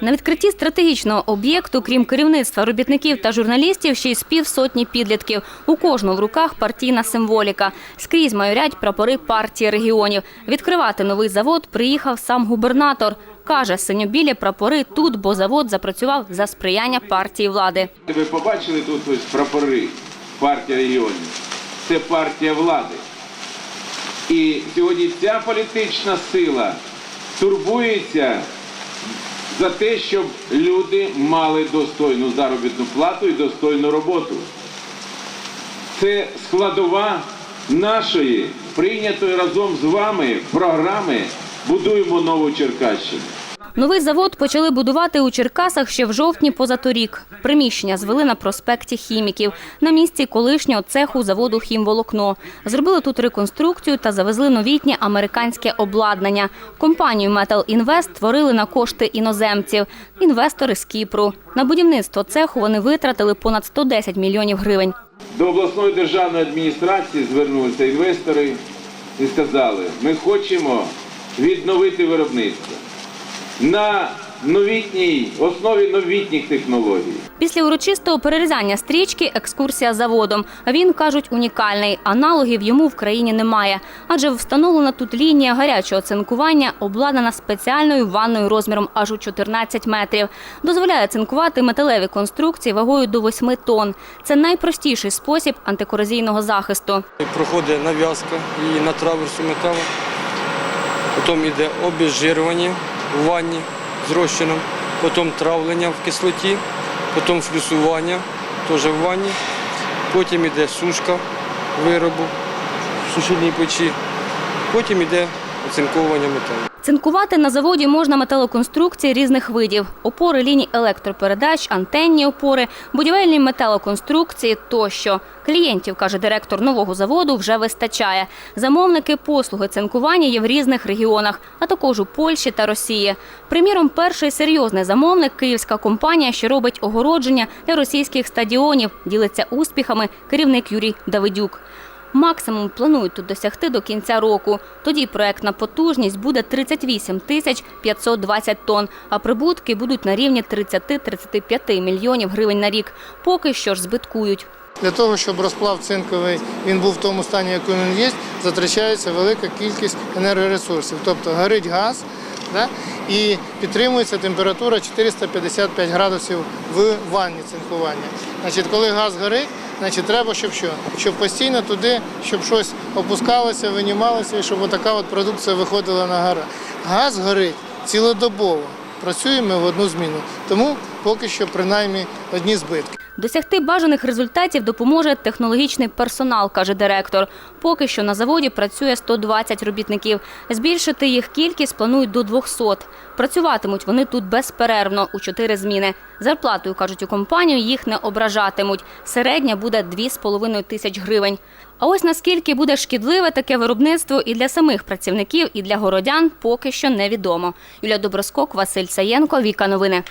На відкритті стратегічного об'єкту, крім керівництва робітників та журналістів, ще й з півсотні підлітків. У кожного в руках партійна символіка. Скрізь майорять прапори партії регіонів. Відкривати новий завод приїхав сам губернатор. Каже, синьо-білі прапори тут, бо завод запрацював за сприяння партії влади. Ви побачили тут ось прапори партії регіонів. Це партія влади. І сьогодні ця політична сила турбується за те, щоб люди мали достойну заробітну плату і достойну роботу. Це складова нашої прийнятої разом з вами програми Будуємо нову Черкащину. Новий завод почали будувати у Черкасах ще в жовтні позаторік. Приміщення звели на проспекті хіміків на місці колишнього цеху заводу хімволокно. Зробили тут реконструкцію та завезли новітнє американське обладнання. Компанію Metal Invest створили на кошти іноземців. Інвестори з Кіпру. На будівництво цеху вони витратили понад 110 мільйонів гривень. До обласної державної адміністрації звернулися інвестори і сказали, ми хочемо відновити виробництво на новітній основі новітніх технологій. Після урочистого перерізання стрічки екскурсія заводом. Він кажуть, унікальний. Аналогів йому в країні немає, адже встановлена тут лінія гарячого цинкування, обладнана спеціальною ванною розміром аж у 14 метрів. Дозволяє цинкувати металеві конструкції вагою до 8 тонн. Це найпростіший спосіб антикорозійного захисту. Проходить нав'язка і на траверсу металу. Потім йде обезжирювання в ванні з розчином, потім травлення в кислоті, потім флюсування теж в ванні, потім йде сушка виробу в сушильній печі, потім йде оцинковування металу. Цинкувати на заводі можна металоконструкції різних видів: опори ліній електропередач, антенні опори, будівельні металоконструкції тощо. Клієнтів, каже директор нового заводу, вже вистачає. Замовники послуги цинкування є в різних регіонах, а також у Польщі та Росії. Приміром, перший серйозний замовник київська компанія, що робить огородження для російських стадіонів, ділиться успіхами керівник Юрій Давидюк. Максимум планують тут досягти до кінця року. Тоді проектна потужність буде 38 тисяч 520 тонн, а прибутки будуть на рівні 30-35 мільйонів гривень на рік. Поки що ж збиткують. Для того, щоб розплав цинковий він був в тому стані, який він є, затрачається велика кількість енергоресурсів. Тобто горить газ да, і підтримується температура 455 градусів в ванні цинкування. Значить, коли газ горить, значить треба, щоб що? Щоб постійно туди, щоб щось опускалося, винімалося, і щоб така от продукція виходила на гора. Газ горить цілодобово. Працюємо в одну зміну. Тому поки що принаймні одні збитки. Досягти бажаних результатів допоможе технологічний персонал, каже директор. Поки що на заводі працює 120 робітників. Збільшити їх кількість планують до 200. Працюватимуть вони тут безперервно у чотири зміни. Зарплатою, кажуть у компанію, їх не ображатимуть. Середня буде 2,5 тисяч гривень. А ось наскільки буде шкідливе таке виробництво і для самих працівників, і для городян, поки що невідомо. Юлія Доброскок, Василь Саєнко, Віка Новини.